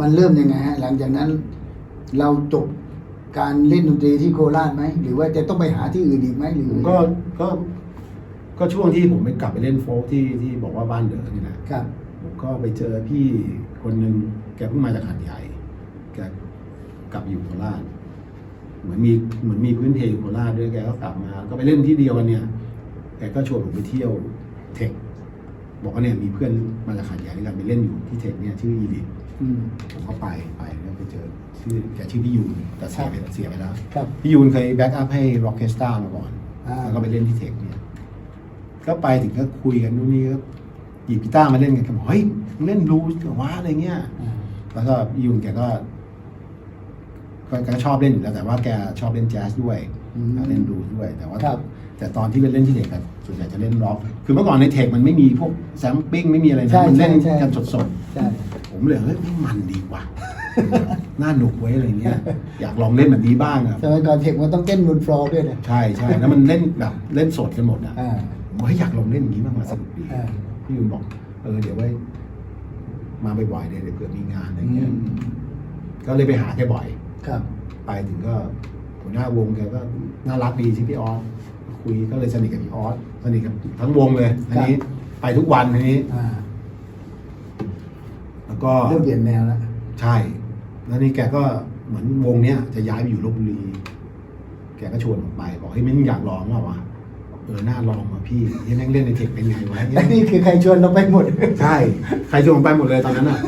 มันเริ่มยังไงฮะหลังจากนั้นเราจบการเล่นดนตรีที่โคราชไหมหรือว่าจะต้องไปหาที่อื่นอีกไหมหรือผมก็ก็ก็ช่วงที่ผมไปกลับไปเล่นโฟล์กที่ที่บอกว่าบ้านเด๋อนี่นะครับ ผมก็ไปเจอพี่คนหนึ่งแกเพิ่งมาจากหาดใหญ่แกกลับอยู่โคราชเหมือนมีเหมือนมีพื้นเพอยู่โคราชด้วยแกก็กลับมา ก็ไปเล่นที่เดียวกันเนี่ยแกก็ชวนผมไปเที่ยวเทคบอกว่าเนี่ยมีเพื่อนมาจากหาดใหญ่ด้วยกันไปเล่นอยู่ที่เทคเนี่ยชื่ออีลิท อืม ผมก็ไปไปแล้วไปเจอชื่อแกชื่อพี่ยูนแต่เสียไปเสียไปแล้วครับ พี่ยูนเคยแบ็กอัพให้ร็อกเคสตามาก่อนอ่า แล้วก็ไปเล่นที่เทคเนี่ยก็ไปถึงก็คุยกันนู่นนี่ก็หยิบกีตาร์มาเล่นกันแกบอกเฮ้ยมึงเล่นบลูส์เหรอวะอะไรเงี้ย อ่า แล้วก็พี่ยูนแกก็ก็แกก็ชอบเล่นอยู่แล้วแต่ว่าแกชอบเล่นแจ๊สด้วยอืมเล่นบลูส์ด้วยแต่ว่าครับ แต่ตอนที่ไปเล่นที่เทคอะส่วนใหญ่จะเล่นร็อกคือเมื่อก่อนในเทคมันไม่มีพวกแซมปิ้งไม่มีอะไรใช่นะมันเล่นใช่ใช่กันสดๆ ใช่ ผมเลยเฮ้ยไม่มันดีว่ะ น่าหนุกไว้ยอะไรเงี้ย อยากลองเล่นแบบนี้บ้างอะ สมัยก่อนเทคมันต้องเต้นบนฟลอร์ด้วยนะใช่ใช่แล้วมันเล่นแบบเล่นสดกันหมดอะอ่าผมเฮ้ยอยากลองเล่นอย่างนี้บ้างมาสนุกดีอ่า พี่ยุนบอก เออเดี๋ยวไว้ มาบ่อยๆเดี๋ยวเดี๋ยวเผื่อมีงานอะไรอืเงี้ยมก็เลยไปหาแกบ่อย ครับ ไปถึงก็หัวหน้าวงแกก็น่ารักดีชื่อพี่ออสคุยก็เลยสนิทกับพี่ออสสนิทกับทั้งวงเลยอันนี้ไปทุกวันอันนี้ อ่าแล้ว ก็เริ่มเปลี่ยนแนวแล้วใช่ แล้วนี่แกก็เหมือนวงเนี้ยจะย้ายไปอยู่ลบบุรี แกก็ชวนผมไปบอกเฮ้ยไม่อยากลองว่าวะเออน่าลองว่ะพี่ที่แม่งเล่นในเทคเป็นไงวะและนี่คือใครชวนเราไปหมด ใช่ ใครชวนผมไปหมดเลยตอนนั้นอะ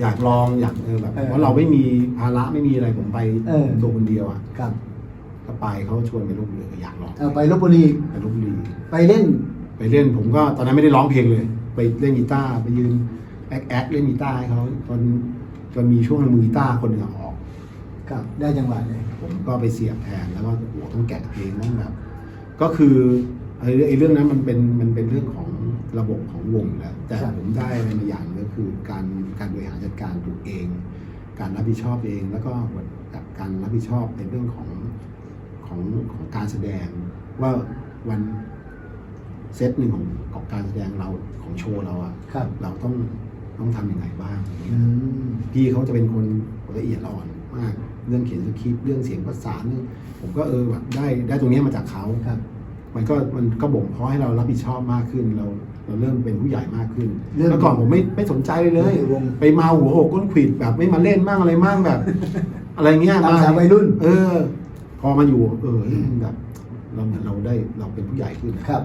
อยากลองอยากเออแบบเออว่าเราไม่มีภาระไม่มีอะไรผมไปเออตัวคนเดียวอะครับก็ไปเขาชวนไปลบบุรีก็อยากลองเอาไปลบบุรีไปลบบุรีไปเล่น ไปเล่นผมก็ตอนนั้นไม่ได้ร้องเพลงเลย ไปเล่นกีตาร์ไปยืน แอคแอคเล่นกีตาร์ให้เขาจนจนมีช่วงหนึ่งมือกีตาร์คนหนึ่งออกครับได้จังหวะเลยผมก็ไปเสียบแทนแล้วก็โอ้โหต้องแกะเพลงต้องแบบก็คือไอ้ไอ้เรื่องนั้นมันเป็นมันเป็นเรื่องของระบบของวงอยู่แล้วแต่ครับผมได้อะไรมาอย่างหนึงก็คือการการบริหารจัดการตัวเอง การรับผิดชอบเอง แล้วก็กับการรับผิดชอบในเรื่องของของของการแสดง ว่าวันเซตหนึ่งของของการแสดงเราของโชว์เราอะครับเราต้อง ต้องทำยังไงบ้างอย่างเงี้อืยมพี่เขาจะเป็นคนละเอียดอ่อนมาก เรื่องเขียนสคริปต์เรื่องเสียงประสานเนี่ยผมก็เออแบบได้ได้ตรงเนี้ยมาจากเขาครับมันก็มันก็บ่มเพาะให้เรารับผิดชอบมากขึ้นเราเราเริ่มเป็นผู้ใหญ่มากขึ้นเริ่มเมื่อก่อนผมไม่ไม่สนใจเลยวงไปเมาหัวโหกก้นขวิดแบบไม่มาเล่นมั่งอะไรมั่งแบบ อะไรเงี้ยตามสายวัยรุ่น เออ พอมาอยู่ เออแบบเราเหมือนเราได้เราเป็นผู้ใหญ่ขึ้นครับ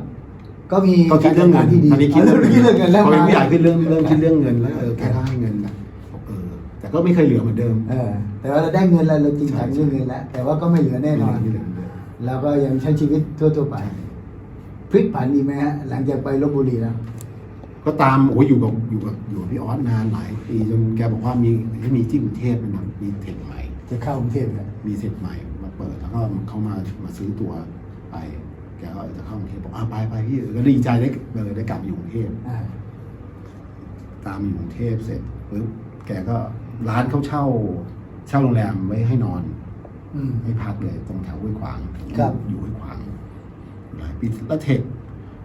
ก็มีก็คิดเรื่องเงินที่ดีตอนนี้คิดเรื่องคิดเรื่องเงินแล้วพอเป็นผู้ใหญ่มาขึ้นเรื่องเริ่มคิดเรื่องเงินแล้วเออแกได้เงินแบบเออแต่ก็ไม่เคยเหลือเหมือนเดิม เออ แต่ว่าเราได้เงินแล้วเราจริงจังเรื่องเงินแล้ว แต่ว่าก็ไม่เหลือแน่นอนไม่เหลือเหมือนเดิมแล้วก็ยังใช้ชีวิตทั่วๆไปพลิกผันดีไหมฮะหลังจากไปลบบุรีแล้วก็ตามโอ้ยอยู่กับอยู่กับอยู่กับพี่ออสนานหลายปีจนแกบอกว่ามีให้มีที่กรุงเทพมันมีเทคใหม่ จะเข้ากรุงเทพแล้วมีเทคใหม่มาเปิดแล้วก็เขามามาซื้อตัวไปแกก็จะเข้ากรุงเทพบอกอ่าไปไปพี่เออก็ดีใจได้เออได้กลับมาอยู่กรุงเทพอ่าตามอยู่กรุงเทพเสร็จปุ๊บแกก็ร้านเขาเช่า เช่าโรงแรมไว้ให้นอน อืมให้พักเลยตรงแถวห้วยขวางครับ อยู่ห้วยขวางหลายปีแล้วเทค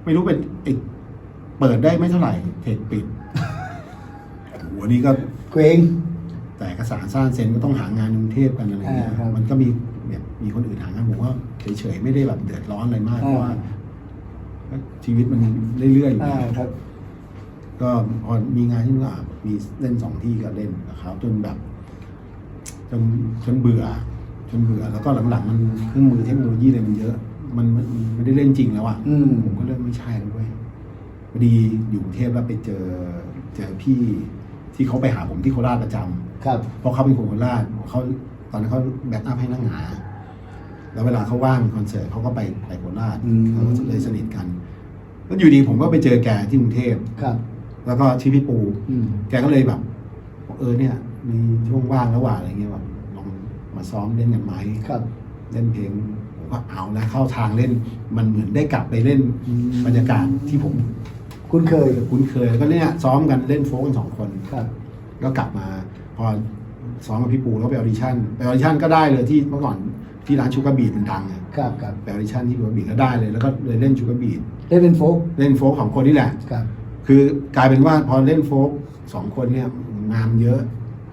ไม่รู้เป็นไอ้เปิดได้ไม่เท่าไหร่ เทคปิด หัวนี้ก็เกรง แต่เอกสารสร้างเซ็นก็ต้องหางานในกรุงเทพกันอะไรเงี้ยอ่าครับมันก็มีแบบ มีคนอื่นหางานผมว่าเฉยๆไม่ได้แบบเดือดร้อนอะไรมากเพอ่าราะว่าชีวิตมันเรื่อยๆอยู่อ่าแล้วครับ ก็พอมีงานที่นู่นก็อะมีเล่นสองที่ก็เล่นนะครับ จนแบบ จนจนเบื่อ จนเบื่อ แล้วก็หลังๆ มันเครื่องมือเทคโนโลยีอะไรมันเยอะ มันมันไม่ได้เล่นจริงแล้วอะอืมผมก็เริ่มไม่ใช่แล้วเว้ยพอดีอยู่กรุงเทพแล้วไปเจอเจอพี่ที่เขาไปหาผมที่โคราชประจำครับเพราะเขาเป็นคนโคราชเขาตอนนั้นเขาแบ็กอัพให้นั่งหงา แล้วเวลาเขาว่างคอนเสิร์ตเขาก็ไปไปโคราชอืม เขาก็เลยสนิทกันแล้วอยู่ดีผมก็ไปเจอแกที่กรุงเทพครับ แล้วก็ชื่อพี่ปู อืม แกก็เลยแบบบอกเออเนี่ย มีช่วงว่างระหว่างอะไรเงี้ยแบบลองมาซ้อมเล่นกันไหมครับ เล่นเพลงผมก็เอาแล้วเข้าทางเล่น มันเหมือนได้กลับไปเล่นอืม บรรยากาศที่ผมคุณเคยคุ้นเคยแล้วก็เนี่ยซ้อมกันเล่นโฟล์กกันสองคน ครับ ก็กลับมาพอซ้อมกับพี่ปูแล้วไปออดิชั่นไปออดิชั่นก็ได้เลยที่เมื่อก่อน ที่ร้านชูการ์บีดมันดังอะครับครับไปออดิชั่นที่ชูการ์บีดก็ได้เลยแล้วก็เลยเล่นชูการ์บีดได้เป็นโฟกเล่นโฟล์กของคนนี่แหละ ครับคือกลายเป็นว่าพอเล่นโฟล์กสองคนเนี่ยงานเยอะ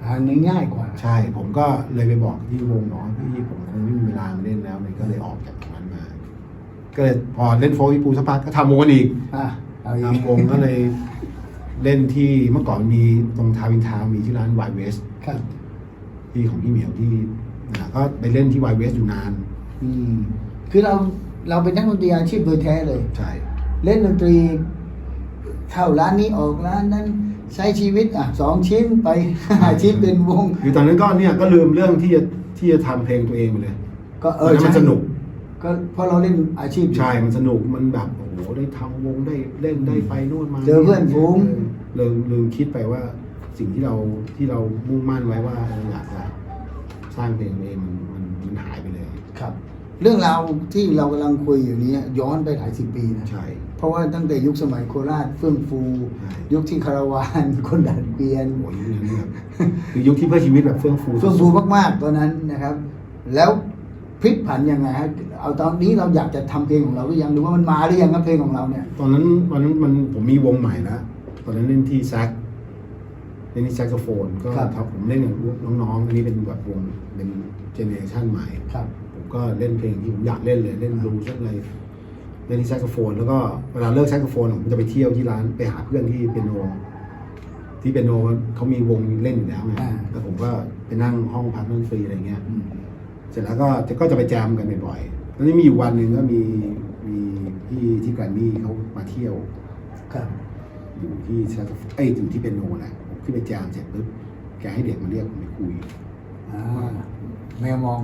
หาเงินง่ายกว่า ใช่ ผมก็เลยไปบอกที่วงเนาะพี่ผมคงไม่มีเวลามาเล่นแล้วมันก็เลยออกจากตรงนั้นมา ก็เลยพอเล่นโฟร์พี่ปูสักพักก็ทำวงกันอีกอะเอาอีกทำวงก็เลยเล่นที่เมื่อก่อนมีตรงทาวินทาวน์มีที่ร้านวายเวสครับที่ของพี่เหมียวที่ นะก็ไปเล่นที่วายเวสอยู่นาน อืมคือเราเราเป็นนักดนตรีอาชีพโดยแท้เลย ใช่ เล่นดนตรีเข้าร้านนี้ออกร้านนั้นใช้ชีวิตอะสองชิ้นไปห้าชิ้นเป็นวง คือตอนนั้นก็เนี่ยก็ลืมเรื่องที่จะที่จะทำเพลงตัวเองไปเลยก็เอเอออมันใช่สนุก ก็เพราะเราเล่นอาชีพอยู่ใช่มันสนุกมันแบบโอ้โหได้ทำวงได้เล่นได้ไปนู่นมาเจอเพื่อนฝูงเออลืมลืมคิดไปว่าสิ่งที่เราที่เรามุ่งมั่นไว้ว่าเอออยากจะ สร้างเพลงเองมันมันมันหายไปเลย ครับ เรื่องราวที่เรากำลังคุยอยู่นี้ย้อนไปหลายสิบปีนะ ใช่ เพราะว่าตั้งแต่ยุคสมัยโคราชเฟื่องฟู ใช่ ยุคที่คาราวานคนดัดเกวียน โอ้ยยุคนั้นแบบคือยุคที่เพื่อชีวิตแบบเฟื่องฟูเฟื่องฟูมากๆตอนนั้นนะครับ แล้วพลิกผันยังไงฮะเอาตอนนี้เราอยากจะทำเพลงของเราหรือยังหรือว่ามันมาหรือยังครับเพลงของเราเนี่ย ตอนนั้นตอนนั้นมันผมมีวงใหม่แล้วตอนนั้นเล่นที่แซกเล่นที่แซกโซโฟนก็ครับครับ ผมเล่นกับน้องๆอันนี้เป็นแบบวงเป็นเจเนอเรชันใหม่ ครับ ผมก็เล่นเพลงที่ผมอยากเล่นเลยเล่นบลูส์เล่นอะไรเล่นที่แซกโซโฟน แล้วก็เวลาเลิกแซกโซโฟนผมจะไปเที่ยวที่ร้านไปหาเพื่อนที่เปียโน ที่เปียโนเขามีวงเล่นอยู่แล้วไงอ่า แล้วผมก็ไปนั่งห้องพักนั่งฟรีอะไรเงี้ย อืม เสร็จแล้วก็จะก็จะไปแจมกันบ่อยๆแล้วนี่มีอยู่วันหนึ่งก็มีมีพี่ที่แกรมมี่เขามาเที่ยว ครับ อยู่ที่แซกโซโฟนเอ้ยอยู่ที่เปียโนแหละ ผมขึ้นไปแจมเสร็จปุ๊บแกให้เด็กมาเรียกผมไปคุยอ่าแมวมอง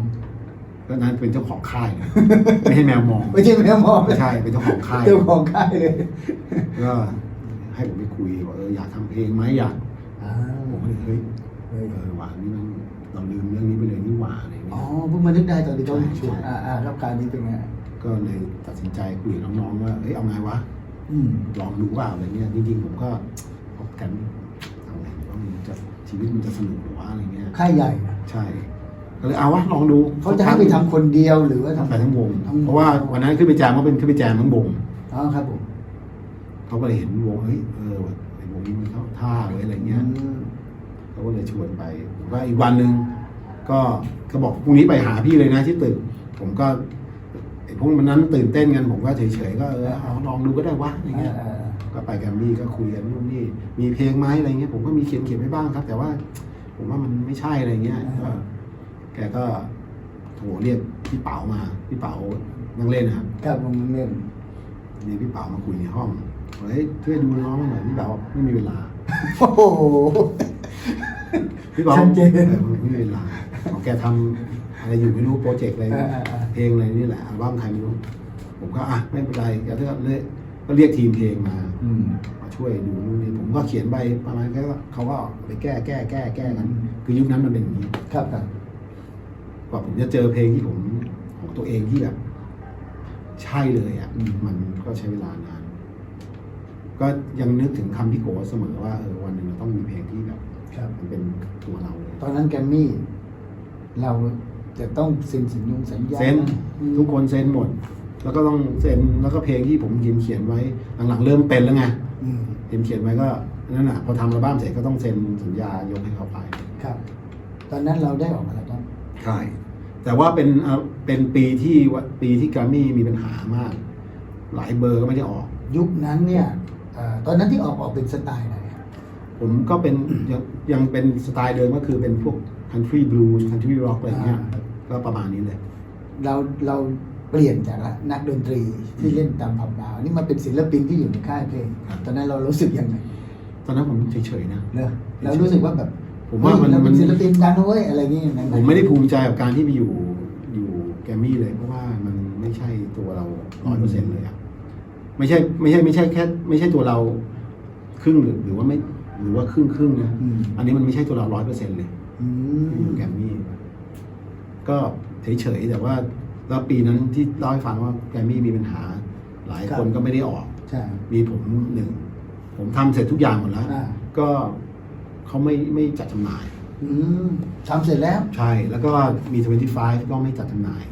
ก็นั้นเป็นเจ้าของค่ายนะไม่ให้แมวมองไม่ใช่แมวมองไม่ใช่เป็นเจ้าของค่ายเจ้าของค่ายเลยก็ให้ผมไปคุยว่าเอออยากทำเพลงไหมอยากอ่าผมก็เลยเฮ้ยเฮ้ยเออหวานนี่มันเราลืมเรื่องนี้ไปเลยนี่หว่าอะไรอ๋อเงี้ย เพิ่งมานึกได้ตอนที่เขาใช่ชวนใช่อ่าอ่ารับการนี้เป็นไงก็เลยตัดสินใจคุยกับน้องๆว่าเฮ้ยเอาไงวะ อืม ลองดูว่าอะไรเงี้ยจริงๆผมก็พบกันเอาไงว่ามันจะ ชีวิตมันจะสนุกหรือว่าอะไรเงี้ยค่ายใหญ่นะใช่ก็เลยเอาวะลองดูเขาจะให้ไปทำคนเดียวหรือว่าทำทำไปทั้งวงทั้งวง เพราะว่าวันนั้นขึ้นไปแจมก็เป็นขึ้นไปแจมทั้งวงอ๋อครับผมเขาก็เลยเห็นวงเฮ้ยเออว่ะไอ้วงนี้มันเข้าท่าไว้ยอะไรเงี้ยอืมเขาก็เลยชวนไปผมว่าอีกวันหนึ่งก็ก็บอกพรุ่งนี้ไปหาพี่เลยนะที่ตึกผมก็ไอ้พวกมันนั้นตื่นเต้นกันผมก็เฉยๆก็เออเอาลองดูก็ได้วะอะไรเงี้ยอ่า ก็ไปแกรมมี่ก็คุยกันนู่นนี่มีเพลงไหมอะไรเงี้ยผมก็มีเขียนเขียนไว้บ้างครับ แต่ว่า ผมว่ามันไม่ใช่อะไรเงี้ยก็แกก็โทรเรียกพี่เป๋ามาพี่เป๋านั่งเล่นนะครับครับผมเล่นนี่พี่เป๋ามาคุยในห้องเฮ้ยช่วยดูน้องหน่อยพี่เป๋าบอกไม่มีเวลาโอ้โหพี่บอกชัดเจนเออไม่มีเวลาของแกทำอะไรอยู่ไม่รู้โปรเจกต์อะไรเนี่ยอ่าอ่าเพลงอะไรนี่แหละอัลบั้มใครไม่รู้ ผมก็อะไม่เป็นไรแกก็เลย ก็เรียกทีมเพลงมาอืมมาช่วยดูนู่นนี่ผมก็เขียนไปประมาณแค่ว่าเขาก็ไปแก้แก้แก้แก้กัน คือยุคนั้นมันเป็นอย่างนี้ครับครับกว่าผมจะเจอเพลงที่ผมของตัวเองที่แบบ ใช่เลยอะมันก็ใช้เวลานาน ก็ยังนึกถึงคำพี่โกเสมอว่าเออวันหนึ่งเราต้องมีเพลงที่แบบครับ มันเป็นตัวเราเลย ตอนนั้นแกรมมี่ เราจะต้องเซ็นสัญญงสัญญาเซ็นอืมทุกคนเซ็นหมด แล้วก็ต้องเซ็นแล้วก็เพลงที่ผมเขียนเขียนไว้หลังๆเริ่มเป็นแล้วไงอืมเขียนเขียนไว้ก็นั่นน่ะพอทำอัลบั้มเสร็จก็ต้องเซ็นสัญญายกให้เขาไป ครับ ตอนนั้นเราได้ออกอะไรบ้างใช่ แต่ว่าเป็นเอ่อเป็นปีที่วัดปีที่แกรมมี่มีปัญหามาก หลายเบอร์ก็ไม่ได้ออก ยุคนั้นเนี่ยเอ่อตอนนั้นที่ออกออกเป็นสไตล์ไหนครับ ผมก็เป็นยังยังเป็นสไตล์เดิมก็คือเป็นพวก country blues country rock อะไรเงี้ยก็ประมาณนี้เลย เราเรา เปลี่ยนจากนักดนตรีที่เล่นตามผับบาร์นี่มาเป็นศิลปินที่อยู่ในค่ายเพลงครับตอนนั้นเรารู้สึกยังไงตอนนั้นผมเฉยๆนะเนอะเรารู้สึกว่าแบบผมว่ามันเฮ้ยเราเป็มันนศิลปินดังนะเว้ยอะไรเงี้ยนั้นหผมไม่ได้ภูมิใจกับการที่ไปอยู่อยู่แกรมมี่เลยเพราะว่ามันไม่ใช่ตัวเราร้อยเปอร์เซ็นต์เลยอะไม่ใช่ไม่ใช่ไม่ใช่แค่ ไม่ใช่ตัวเราครึ่งหรือหรือว่าไม่หรือว่าครึ่งครึ่งๆนะอืมอันนี้มันไม่ใช่ตัวเราร้อยเปอร์เซ็นต์เลยอืมอยู่แกรมมี่ก็เฉยๆแต่ว่า แล้วปีนั้นที่เล่าให้ฟังว่าแกรมมี่มีปัญหา หลายคนก็ไม่ได้ออก ใช่ มีผมหนึ่ง ผมทำเสร็จทุกอย่างหมดแล้ว อ่า ก็เขาไม่ไม่จัดจำหน่าย อืมทำเสร็จแล้ว ใช่ แล้วก็มี 25 ก็ไม่จัดจำหน่าย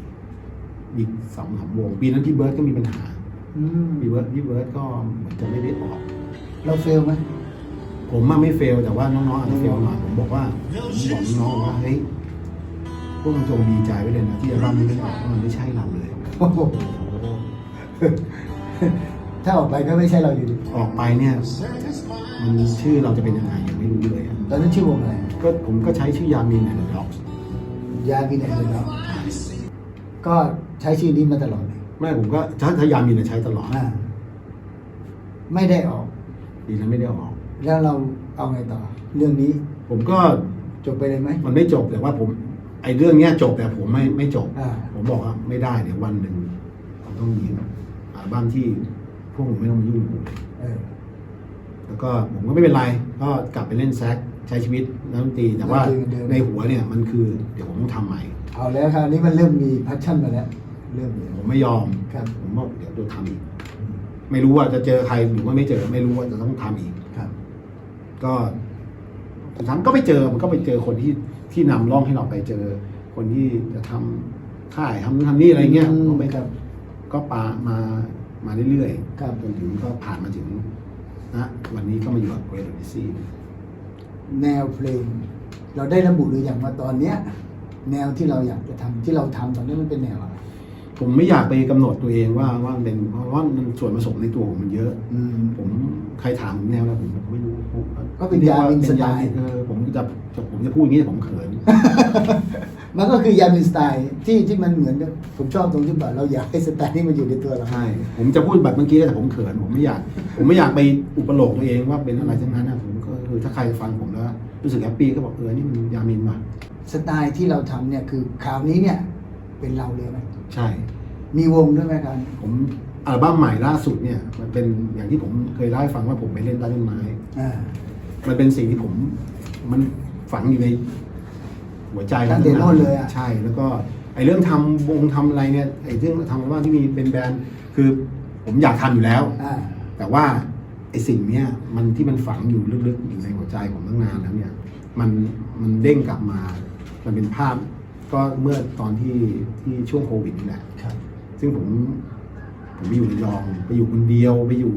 มีสองสามวง ปีนั้นพี่เบิร์ดก็มีปัญหา อืมพี่เบิร์ดพี่เบิร์ดก็เหมือนจะไม่ได้ออก เราเฟลไหม ผมมาไม่เฟลแต่ว่าน้องๆอาจจะเฟลหน่อยผมบอกว่าผมบอกน้องๆว่าเฮ้ย พวกมึงจงดีใจไว้เลยนะที่อัลบั้มนี้ไม่ออกเพราะมันไม่ใช่เราเลยโอ้โหถ้าออกไปก็ไม่ใช่เราอยู่ดีออกไปเนี่ยมันชื่อเราจะเป็นยังไงยังไม่รู้เลยอะตอนนั้นชื่อวงอะไรก็ผมก็ใช้ชื่อยามินเนี่ยด็อกยากินแอนด์ด็อกก็ใช้ชื่อนี้มาตลอดเลยแม่ผมก็ถ้าถ้ายามินเนี่ยใช้ตลอดอ่าไม่ได้ออกดีแล้วไม่ได้เอาออก แล้วเราเอาไงต่อ เรื่องนี้ผมก็จบไปเลยไหม มันไม่จบแต่ว่าผม ไอ้เรื่องเนี้ยจบแต่ผมไม่ไม่จบ อ่า ผมบอกว่าไม่ได้เดี๋ยววันหนึ่งผมต้องมีอัลบั้มที่พวกผมไม่ต้องมายุ่งกับผมเออแล้วก็ผมก็ไม่เป็นไร ก็กลับไปเล่นแซกใช้ชีวิตนักดนตรีแต่ว่าดนตรีเหมือนเดิมในหัวเนี่ยมันคือเดี๋ยวผมต้องทำใหม่ เอาแล้วคราวนี้มันเริ่มมีพัชชั่นมาแล้ว เริ่มมีผมไม่ยอม ครับผมบอกเดี๋ยวจะทำอีก ไม่รู้ว่าจะเจอใครหรือว่าไม่เจอ ไม่รู้ว่าจะต้องทำอีก ครับ ก็สุดท้ายก็ไปเจอมันก็ไปเจอคนที่ ที่นำร่องให้เราไปเจอ คนที่จะทำค่ายทำนู่นทำนี่อะไรเงี้ยอืมก็ไปครับ ก็ปามามาเรื่อยครับจนถึงก็ผ่านมาถึงนะวันนี้ก็มาอยู่กับเกรดดิซี่แนวเพลง เราได้ระบุหรืออย่างว่าตอนเนี้ย แนวที่เราอยากจะทำที่เราทำตอนนี้มันเป็นแนวอะไร ผมไม่อยากไปกำหนดตัวเองว่าว่ามันเป็นเพราะว่ามันส่วนผสมในตัวผมมันเยอะ อืมผมใครถามผมแนวแล้วผมบอกไม่รู้ผมก็เป็นยาวินสไตล์เออผมจะจะผมจะพูดอย่างนี้แต่ผมเขิน มันก็คือยามินสไตล์ที่ที่มันเหมือนกับผมชอบตรงที่แบบเราอยากให้สไตล์นี้มันอยู่ในตัวเราใช่ผมจะพูดแบบเมื่อกี้แต่ผมเขิน ผมไม่อยาก ผมไม่อยากไปอุปโลกตัวเองว่าเป็นอะไรทั้งนั้นนะผมก็คือถ้าใครฟังผมแล้วรู้สึกแฮปปี้ก็บอกเออนี่มันยามินว่ะสไตล์ที่เราทำเนี่ยคือคราวนี้เนี่ยเป็นเราเลยไหม ใช่ มีวงด้วยไหมครับผมอัลบั้มใหม่ล่าสุดเนี่ย มันเป็นอย่างที่ผมเคยเล่าให้ฟังว่าผมไปเล่นใต้ต้นไม้ อ่า มันเป็นสิ่งที่ผมมันฝังอยู่ในหัวใจตั้งแต่โน่นเลยอะ ใช่ แล้วก็ไอ้เรื่องทำวงทำอะไรเนี่ยไอ้เรื่องทำอัลบั้มที่มีเป็นแบรนด์คือผมอยากทำอยู่แล้ว อ่า แต่ว่าไอ้สิ่งเนี้ยมันที่มันฝังอยู่ลึกๆอยู่ในหัวใจผมตั้งนานแล้วเนี่ย มันมันเด้งกลับมา มันเป็นภาพ ก็เมื่อตอนที่ที่ช่วงโควิดนี่แหละครับ ซึ่งผมผมไปอยู่ระยองไปอยู่คนเดียวไปอยู่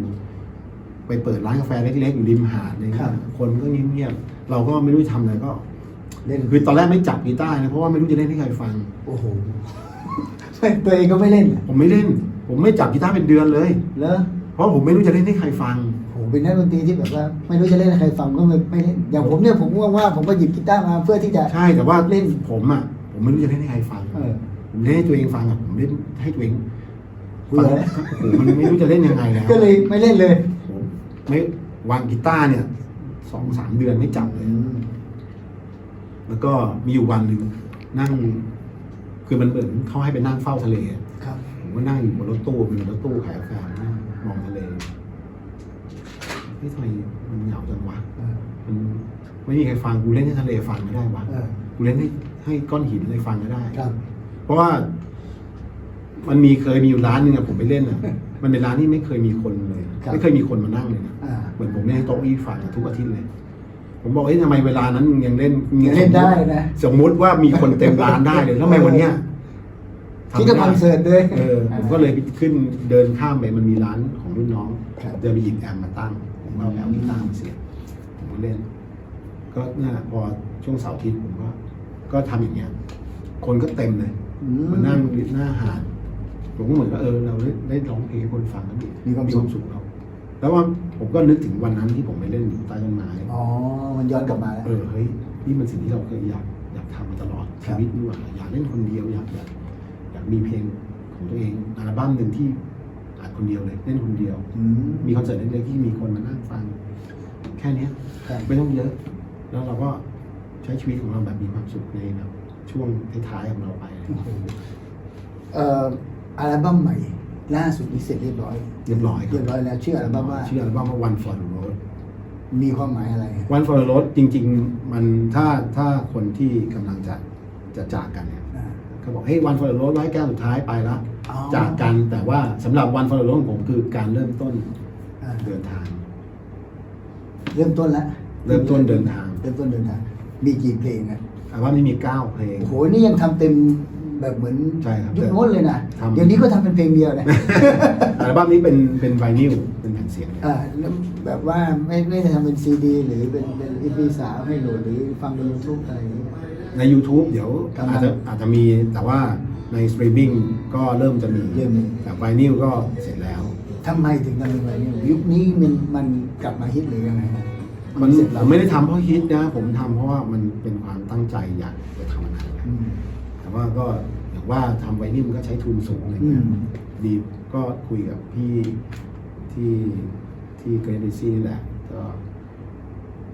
ไปเปิดร้านกาแฟเล็กๆอยู่ริมหาดอะไรครัเงี้บยคนก็เงียบๆเราก็ไม่รู้จะทำอะไรก็ เล่นคือตอนแรกไม่จับกีตาร์นะเพราะว่าไม่รู้จะเล่นให้ใครฟัง โอ้โหตัวเองก็ไม่เล่นผมไม่เล่น ผมไม่จับกีตาร์เป็นเดือนเลยแล้วเพราะผมไม่รู้จะเล่นให้ใครฟังโหเป็นนักดนตรีที่แบบว่า ไม่รู้จะเล่นให้ใครฟังก็ไม่ไม่เล่นอย่างผมเนี่ยผมว่างๆผมก็หยิบกีตาร์มาเพื่อที่จะ ใช่แต่ว่าเล่นผมอะ ผมไม่รู้จะเล่นให้ใครฟังเออผมเล่นให้ตัวเองฟังอะผมเล่นให้ตัวเองเบื่อแล้วโอ้โหมันไม่รู้จะเล่นยังไงแล้วก็เลยไม่เล่นเลยผมไม่วางกีตาร์เนี่ยสองสามเดือนไม่จับเลย แล้วก็มีอยู่วันหนึ่งนั่ง คือมันเหมือนเขาให้ไปนั่งเฝ้าทะเลอะครับผมก็นั่งอยู่บนรถตู้เป็นรถตู้ขายกาแฟนั่งมองทะเลเฮ้ยทำไมมันเหงาจังวะเออมันไม่มีใครฟังกูเล่นให้ทะเลฟังไม่ได้วะเออกูเล่นให้ ให้ก้อนหินอะไรฟังไม่ได้ครับ เพราะว่า มันมีเคยมีอยู่ร้านหนึงอะผมไปเล่นอะมันเป็นร้านที่ไม่เคยมีคนเลย ครับ ไม่เคยมีคนมานั่งเลยนะอ่า เหมือนผมเล่นให้โต๊ะอี้ฟังอะทุกอาทิตย์เลย ผมบอกเฮ้ยทำไมเวลานั้นมึงยังเล่นมึงยังเล่นได้นะ สมมุติว่ามีคนเต็มร้านได้เลยแล้วทำไมวันเนี้ยทำคิดไม่จะได้คอนเสิร์ตด้วย เออผมก็เลยไปขึ้นเดินข้ามไปมันมีร้านของรุ่นน้องครับเดินไปหยิบแอมมาตั้งผมก็เอาแอมกีตาร์มาเสียบผมก็เล่น ก็เนี่ยพอช่วงเสาร์อาทิตย์ผมก็ ก็ทำอย่างเงี้ย คนก็เต็มเลยอืมานั่งหน้าหาดผมก็เหมือนกับเออเราได้ได้ร้องเพลงให้คนฟังแล้วมีความสุขสุขเราแล้วว่าผมก็นึกถึงวันนั้นที่ผมไปเล่นอยู่ใต้ต้นไม้อ๋อ มันย้อนกลับมาแล้วเออเฮ้ยนี่มันสิ่งที่เราเคยอยากอยากทำมาตลอดครัชีบวิตนี่หว่าอยากเล่นคนเดียวอยากอยากอยากมีเพลงของตัวเองอัลบั้มหนึ่งที่อัดคนเดียวเลยเล่นคนเดียวอืมมีคอนเสิร์ตเล็กๆที่มีคนมานั่งฟัง แค่เนี้ยครับไม่ต้องเยอะ แล้วเราก็ ใช้ชีวิตของเราแบบมีความสุขในแบบช่วงท้ายๆของเราไปโอ้โหเอ่ออัลบั้มใหม่ ล่าสุดนี้เสร็จเรียบร้อย เรียบร้อยคเรีรัยบร้อยแล้วชื่ออัลบั้มว่าชื่ออัลบั้มว่า One for the Road มีความหมายอะไร One for the Road จริง ๆ มันถ้าถ้าคนที่กำลังจะจะจากกันเนี่ย อ่าเขาบอกเฮ้ย One for the Road ไว้แก้วสุดท้ายไปละอ๋อ จากกันแต่ว่าสำหรับ One for the Road ของผมคือการเริ่มต้นอ่าเดินทาง เริ่มต้นแล้วเริ่มต้นเดินทาง เริ่มต้นเดินทาง มีกี่เพลงนะอัลบั้มนี้มี9เพลง โอ้โหนี่ยังทำเต็มแแบบเหมือนใช่ครับยุคโน้นเลยนะทำ เดี๋ยวนี้ก็ทำเป็นเพลงเดียวนะ อัลบั้มนี้เป็นเป็นไวนิลเป็นแผ่นเสียงเนี่ยอ่าแล้วแบบว่าไม่ไม่ได้ทำเป็นซีดี หรือเป็นเป็นอีพีสามให้โหลดหรือฟังในยูทูบอะไรอย่างเงี้ย ใน YouTube เดี๋ยวครับอาจจะอาจจะมีแต่ว่าในสตรีมมิ่งก็เริ่มจะมีเริ่มมี แต่ไวนิลก็เสร็จแล้ว ทำไมถึงทำเป็นไวนิลยุคนี้มันมันกลับมาฮิตหรือยังไง มันเสร็จผแล้วมไม่ได้ทำเพราะฮิตนะ ผมทำเพราะว่ามันเป็นความตั้งใจอยากจะทำอะไรอืม แต่ว่าก็อย่างว่าทำไวนิลมันก็ใช้ทุนสูงอะไรอืเงี้ยมดีก็คุยกับพี่ที่ที่เกรดซี่นี่แหละ ก็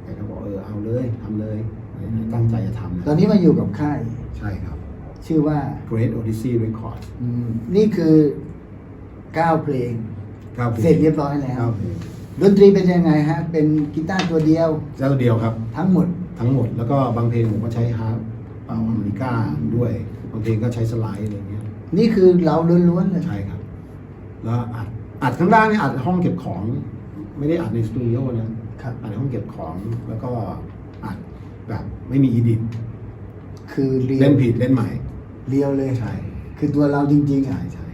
แกก็บอกเออเอาเลยทำเลยตั้งใจจะทำนะตอนนี้มาอยู่กับค่ายใช่ครับ ชื่อว่า Great Odyssey Records อืมนี่คือเก้าเพลงเก้าเพลง เสร็จเรียบร้อยแล้ว เก้าเพลง ดนตรีเป็นยังไงฮะ เป็นกีตาร์ตัวเดียวเจ้าเดียวครับ ทั้งหมด ทั้งหมดแล้วก็บางเพลงผมก็ใช้ฮาร์ปเป่าอเมริกาด้วย บางเพลงก็ใช้สไลด์อะไรเงี้ยนี่คือเราล้วนๆเลยใช่ครับ แล้วอัดอัดข้างล่างนี่อัดห้องเก็บของ ไม่ได้อัดในสตูดิโอนะครับอัดในห้องเก็บของแล้วก็อัดแบบไม่มีอีดิทคือเรียเล่วนผิดเล่นใหม่ เรียวเลยใช่ คือตัวเราจริงๆใช่อะใช่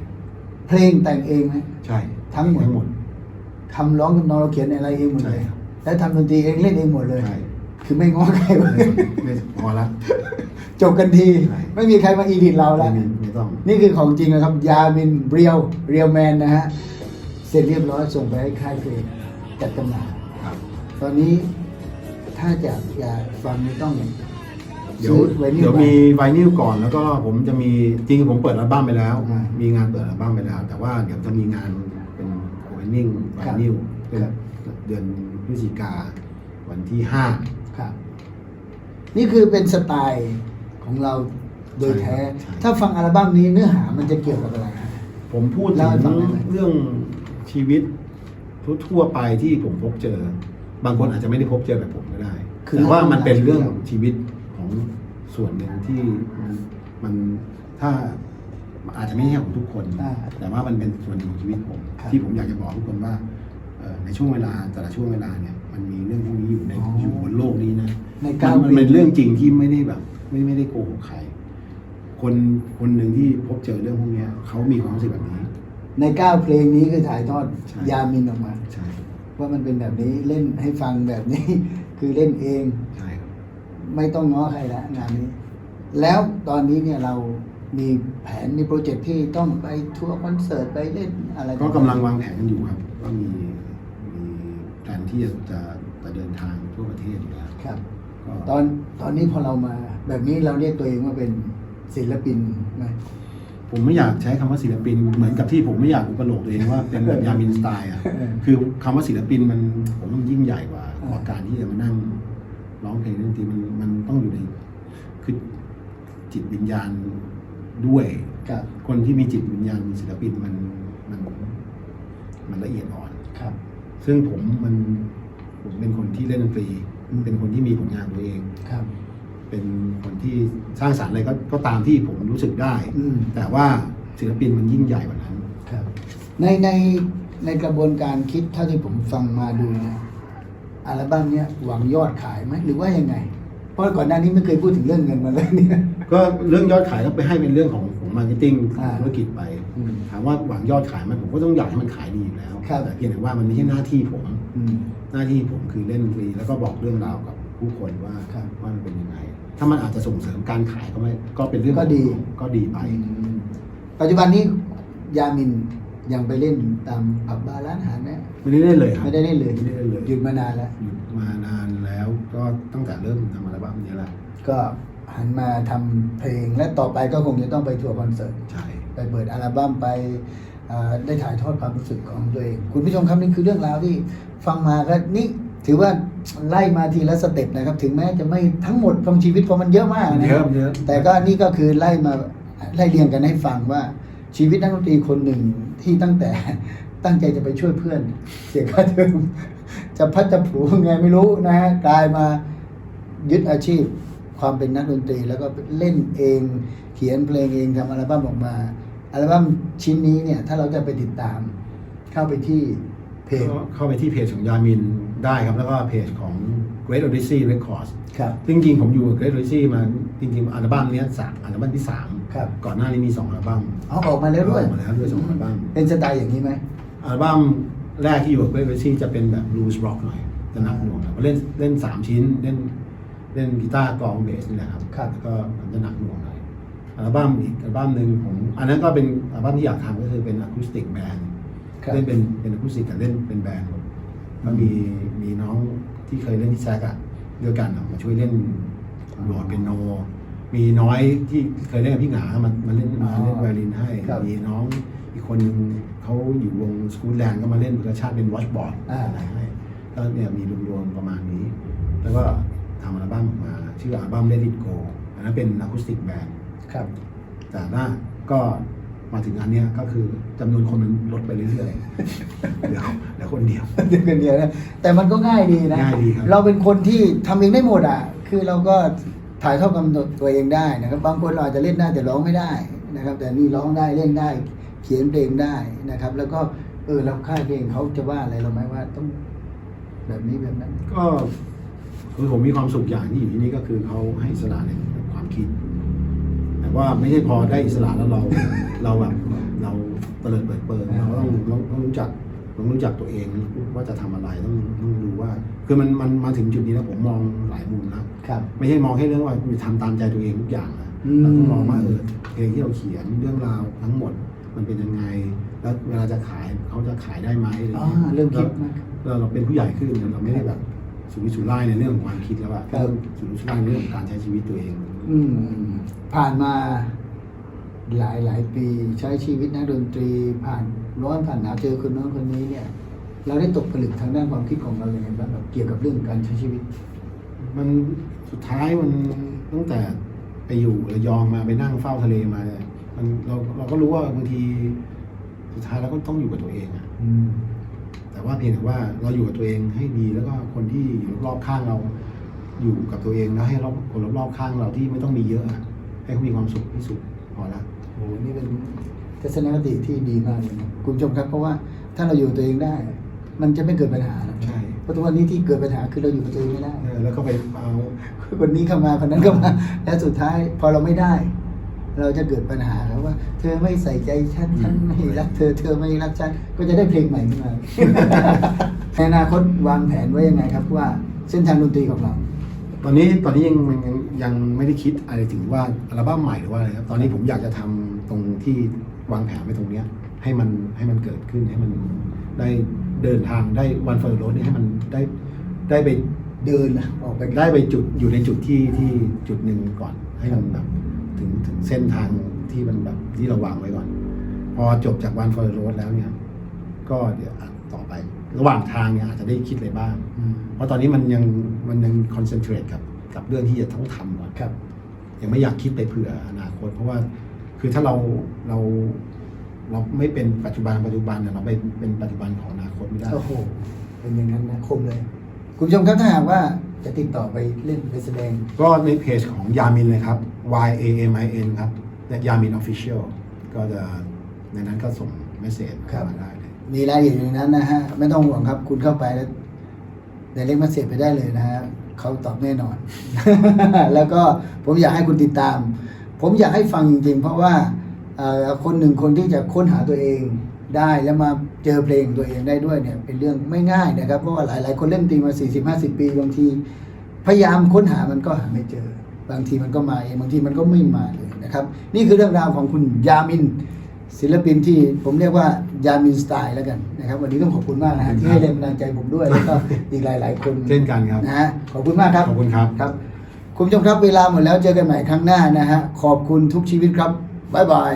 เพลงแต่งเองไหมใช่ทั้งหมดทั้งหมด คำร้องทำนองเราเขียนอะไรเองหมดเลย ใช่ครับ แล้วทำดนตรีเองเล่นเองหมดเลย ใช่คือไม่ง้อใครเลยไม่พอละ จบกันที ใช่ ไม่มีใครมาอีดิทเราแล้วไม่มีไม่ต้อง นี่คือของจริงนะครับ ยามินเรียวเรียวแมนนะฮะ เสร็จเรียบร้อยส่งไปให้ค่ายเพลงจัดจำหน่ายครับ ตอนนี้ถ้าจะอยากฟังนี่ต้องเดี๋ยวซื้อไว้นี่เดี๋ยวก่อนมีไวนิลก่อนแล้วก็ผมจะมีจริงๆผมเปิดอัลบั้มไปแล้ว อ่ามีงานเปิดอัลบั้มไปแล้ว แต่ว่าเดี๋ยวจะมีงานเป็ นโอเพนนิ่งไวนิลเป็นครับเดือนพฤศจิกาวันที่ห้าครับ นี่คือเป็นสไตล์ของเราโดยแท้ใช่ถ้าฟังอัลบั้มนี้เนื้อหามันจะเกี่ยวกับอะไรฮะผมพูดถึเล่างให้ฟังได้ไหมเรื่องชีวิตทั่วๆไปที่ผมพบเจอ บางคนอาจจะไม่ได้พบเจอแบบผมก็ได้แต่ว่ามันเป็นเรื่องชีวิตของส่วนหนึ่งที่มัน มันถ้าอาจจะไม่ใช่ของทุกคน อ่าแต่ว่ามันเป็นส่วนหนึ่งของชีวิตผม ครับที่ผมอยากจะบอกทุกคนว่าเอ่อในช่วงเวลาแต่ละช่วงเวลาเนี่ยมันมีเรื่องพวกนี้อยู่ในอ๋อออยู่บนโลกนี้นะในมัเก้านมันเป็นเรื่องจริงที่ไม่ได้แบบ ไม่ไม่ได้โกหกใคร คนคนหนึ่งที่พบเจอเรื่องพวกเนี้ยเขามีความรู้สึกแบบนี้ ในเก้าเพลงนี้คือถ่ายทอดใช่ ยามินออกมา ใช่ว่ามันเป็นแบบนี้เล่นให้ฟังแบบนี้ คือเล่นเอง ใช่ครับ ไม่ต้องง้อใครแล้วงานนี้ แล้วตอนนี้เนี่ยเรา มีแผนมีโปรเจกต์ที่ต้องไปทัวร์คอนเสิร์ตไปเล่นอะไรก็กำลังวางแผนกันอยู่ครับก็มีมีแผนที่จะจะจะเดินทางทั่วประเทศอยู่แล้วครับ ก็ตอนตอนนี้พอเรามา แบบนี้เราเรียกตัวเองว่าเป็นศิลปินไหมผมไม่อยากใช้คำว่าศิลปินเหมือนกับที่ผมไม่อยากอุปโลกตัวเองว่าเป็นแบบยามินสไตล์อะเออคือคำว่าศิลปินมันผมว่ามันยิ่งใหญ่กว่าอ่ากว่าการที่จะมานั่งร้องเพลงดนตรีมันมันต้องอยู่ในคือจิตวิญญาณ ด้วยครับคนที่มีจิตวิญญาณมีศิลปินมันมันมันละเอียดอ่อน ครับ ซึ่งผมมันผมเป็นคนที่เล่นดนตรีอืมเป็นคนที่มีผลงานตัวเอง ครับ เป็นคนที่สร้างสรรค์อะไรก็ก็ตามที่ผมรู้สึกได้ อืม แต่ว่าศิลปินมันยิ่งใหญ่กว่านั้น ครับ ในในในกระบวนการคิดเท่าที่ผมฟังมาดูเนี่ยอัลบั้มเนี้ยหวังยอดขายไหมหรือว่ายังไง เพราะก่อนหน้านี้ไม่เคยพูดถึงเรื่องเงินมาเลยเนี่ย ก็เรื่องยอดขายก็ไปให้เป็นเรื่องของของมาร์เก็ตติ้งอ่าธุรกิจไป อืมถามว่าหวังยอดขายไหมันผมก็ต้องอยากให้มันขายดีอยู่แล้วครับ แต่เพียงแต่ว่ามันไม่ใช่หน้าที่ผม อืม หน้าที่ผมคือเล่นดนตรีแล้วก็บอกเรื่องราวกับผู้คนว่าครับว่ามันเป็นยังไง ถ้ามันอาจจะส่งเสริมการขายก็ไม่ก็เป็นเรื่องก็ดี ก็ดีไป อืมปัจจุบันนี้ยามินยังไปเล่นตามผับบาร์ร้านอาหารไหมไม่ได้เล่นเลยครับ ไม่ได้เล่นเลยไม่ได้เล่นเลย หยุดมานานแล้ว หยุดมานานแล้วก็ตั้งแต่เริ่มทำอัลบั้มนี้แหละก็ หันมาทำเพลง และต่อไปก็คงจะต้องไปทัวร์คอนเสิร์ตใช่ไปเปิดอัลบั้มไปอ่าได้ถ่ายทอดความรู้สึกของตัวเอง คุณผู้ชมครับนี่คือเรื่องราวที่ฟังมาก็นี่ถือว่าไล่มาทีละสเต็ปนะครับ ถึงแม้จะไม่ทั้งหมดของชีวิตเพราะมันเยอะมากมันนะเยอะมันเยอะแต่ก็นี่ก็คือไล่มาไล่เรียงกันให้ฟังว่าชีวิตนักดนตรีคนหนึ่งที่ตั้งแต่ตั้งใจจะไปช่วยเพื่อน เสียค่าเทอมจะพัดจะผูไงไม่รู้นะฮะกลายมายึดอาชีพ ความเป็นนักดนตรี แล้วก็เล่นเองเขียนเพลงเองทำอัลบั้มออกมา อัลบั้มชิ้นนี้เนี่ยถ้าเราจะไปติดตาม เข้าไปที่เพจก็เข้าไปที่เพจของยามินได้ครับ แล้วก็เพจของ Great Odyssey Records ครับซึ่งจริงๆ ผมอยู่กับ Great Odyssey มาจริงๆ อัลบั้มเนี้ยสามอัลบั้มที่สามครับก่อนหน้านี้มีสองอัลบั้มเอาออกมาแล้วด้วยออกมาแล้วด้วยสองอัลบั้มเป็นสไตล์อย่างนี้ไหมอัลบั้มแรกที่อยู่กับ Great Odyssey จะเป็นแบบ blues rock หน่อยจะหนักหน่วงหน่อยเพราะเล่นเล่นสามชิ้นเล่น เล่นกีตาร์กลองเบสนี่แหละครับครับแล้วก็มันจะหนักหน่วงหน่อยอัลบั้มอีกอัลบั้มหนึ่งผมอันนั้นก็เป็นอัลบั้มที่อยากทำก็คือเป็นอะคูสติกแบนด์ครับ เล่นเป็นเป็นอะคูสติกกับเล่นเป็นแบนด์ก็มีมีน้องที่เคยเล่นที่แซกอะด้วยกันอะมาช่วยเล่นโหลดเป็นโน มีน้อยที่เคยเล่นกับพี่หงามันมันเล่นมาเล่นไวโอลินให้ ครับ มีน้องอีกคนนึงเขาอยู่วงสกูตแลนด์ก็มาเล่นเพื่อชาติเป็นวอชบอร์ดอ่าอะไรให้ก็เนี่ยมีรวมๆประมาณนี้ แล้วก็ ทำอัลบั้มออกมา ชื่ออัลบั้ม Let It Go อันนั้นเป็นอะคูสติกแบนด์ครับ แต่ว่าก็มาถึงอันเนี้ยก็คือจำนวนคนมันลดไปเรื่อยๆเหลือเหลือคนเดียว เดียวกันเดียวนะแต่มันก็ง่ายดีนะ ง่ายดีครับ เราเป็นคนที่ทำเองได้หมดอะ คือเราก็ถ่ายทอดกำหนดตัวเองได้นะครับ บางคนเราอาจจะเล่นได้แต่ร้องไม่ได้นะครับ แต่นี่ร้องได้เล่นได้ เขียนเพลงได้นะครับ แล้วก็เออเราค่ายเพลงเขาจะว่าอะไรเราไหมว่าต้องแบบนี้แบบนั้น ก็ คือผมมีความสุขอย่างที่อยู่ที่นี่ก็คือเขาให้อิสระในความคิด แต่ว่าไม่ใช่พอได้อิสระแล้วเรา เราแบบเราเตลิดเปิดเปิงเราต้องต้องต้องรู้จักต้องรู้จักตัวเองว่าจะทำอะไรต้องต้องรู้ว่า คือมันมันมาถึงจุดนี้แล้วผมมองหลายมุมนะครับ ไม่ใช่มองแค่เรื่องว่าทำตามใจตัวเองทุกอย่างนะอืมเราต้องมองว่าเออเพลงที่เราเขียนเรื่องราวทั้งหมดมันเป็นยังไง แล้วเวลาจะขายเขาจะขายได้ไหมอะไรอ่าเงี้ยเริ่มคิดมากเราเราเป็นผู้ใหญ่ขึ้นเราไม่ได้แบบ สุรุ่ยสุร่ายในเรื่องของความคิดแล้วอะครับเริ่มสุรุ่ยสุร่ายในเรื่องของการใช้ชีวิตตัวเองอืมผ่านมาหลายหลายปีใช้ชีวิตนักดนตรี ผ่านร้อนผ่านหนาวเจอคนโน้นคนนี้เนี่ย เราได้ตกผลึกทางด้านความคิดของเราอย่างไรบ้างแบบเกี่ยวกับเรื่องการใช้ชีวิต มันสุดท้ายมันตั้งแต่ไปอยู่ระยองมาไปนั่งเฝ้าทะเลมาเนี่ยมันเราเราก็รู้ว่าบางทีสุดท้ายเราก็ต้องอยู่กับตัวเองอะ อืมแต่ ว่าเพียงแต่ว่าเราอยู่กับตัวเองให้ดีแล้วก็คนที่อยู่รอบๆข้างเราอยู่กับตัวเองแล้วให้รอบคนรอบๆข้างเราที่ไม่ต้องมีเยอะอะให้เขามีความสุขที่สุดพอละโหนี่เป็นทัศนคติที่ดีมากเลยนะคุณผู้ชมครับเพราะว่าถ้าเราอยู่กับตัวเองได้ มันจะไม่เกิดปัญหาหรอกใช่เพราะทุกวันนี้ที่เกิดปัญหาคือเราอยู่กับตัวเองไม่ได้เออแล้วก็ไปเอาคนนี้เข้ามาคนนั้นเข้ามาแล้วสุดท้ายพอเราไม่ได้ เราจะเกิดปัญหาแล้วว่า เธอไม่ใส่ใจฉันฉันไม่รักเธอเธอไม่รักฉันก็จะได้เพลงใหม่ขึ้นมาในอนาคตวางแผนไว้ยังไงครับว่าเส้นทางดนตรีของเรา ตอนนี้ตอนนี้ยังยังยังไม่ได้คิดอะไรถึงว่าอัลบั้มใหม่หรือว่าอะไรครับตอนนี้ผมอยากจะทำตรงที่วางแผนไว้ตรงเนี้ยให้มันให้มันเกิดขึ้นให้มันได้เดินทางได้วันเฟิร์โรดให้มันได้ได้ไปเดินนะออกไปได้ไปจุดอยู่ในจุดที่ที่จุดหนึ่งก่อนให้มันแบบ ถึงถึงเส้นทางที่มันแบบที่เราวางไว้ก่อน พอจบจากวันเฟิร์โรดแล้วเนี่ย ก็เดี๋ยวอะต่อไป ระหว่างทางเนี่ยอาจจะได้คิดอะไรบ้างอืมเพราะตอนนี้มันยังมันยังคอนเซนเทรตกับกับเรื่องที่จะต้องทำก่อนครับ ยังไม่อยากคิดไปเผื่ออนาคต เพราะว่าคือถ้าเราเราเราไม่เป็นปัจจุบันปัจจุบันเนี่ยเราไปเป็นปัจจุบันของอนาคตไม่ได้โอ้โหเป็นอย่างนั้นนะคมเลย คุณผู้ชมครับถ้าหากว่า จะติดต่อไปเล่นไปแสดง ก็ในเพจของยามินเลยครับ Y A M I N ครับยามินออฟฟิเชียลก็จะในนั้นก็ส่งเมสเซจครับมาได้เลยมีรายละเอียดอยู่ในนั้นนะฮะ ไม่ต้องห่วงครับ คุณเข้าไปแล้วแต่เล็กมาเสียไปได้เลยนะฮะเขาตอบแน่นอน แล้วก็ผมอยากให้คุณติดตาม ผมอยากให้ฟังจริงๆเพราะว่าเอ่อคนหนึ่งคนที่จะค้นหาตัวเอง ได้แล้วมาเจอเพลงตัวเองได้ด้วยเนี่ยเป็นเรื่องไม่ง่ายนะครับ เพราะว่าหลาย ๆ คนเล่นดนตรีมา 40-50 ปีบางทีพยายามค้นหามันก็หาไม่เจอ บางทีมันก็มาเองบางทีมันก็ไม่มาเลยนะครับ นี่คือเรื่องราวของคุณยามิน ศิลปินที่ผมเรียกว่ายามินสไตล์แล้วกันนะครับวันนี้ต้องขอบคุณมากนะฮะที่ให้แรงบันดาลใจผมด้วยแล้วก็อีกหลาย ๆ คนเช่นกันครับนะฮะขอบคุณมากครับขอบคุณครับครับ คุณผู้ชมครับเวลาหมดแล้วเจอกันใหม่ครั้งหน้านะฮะขอบคุณทุกชีวิตครับบ๊ายบาย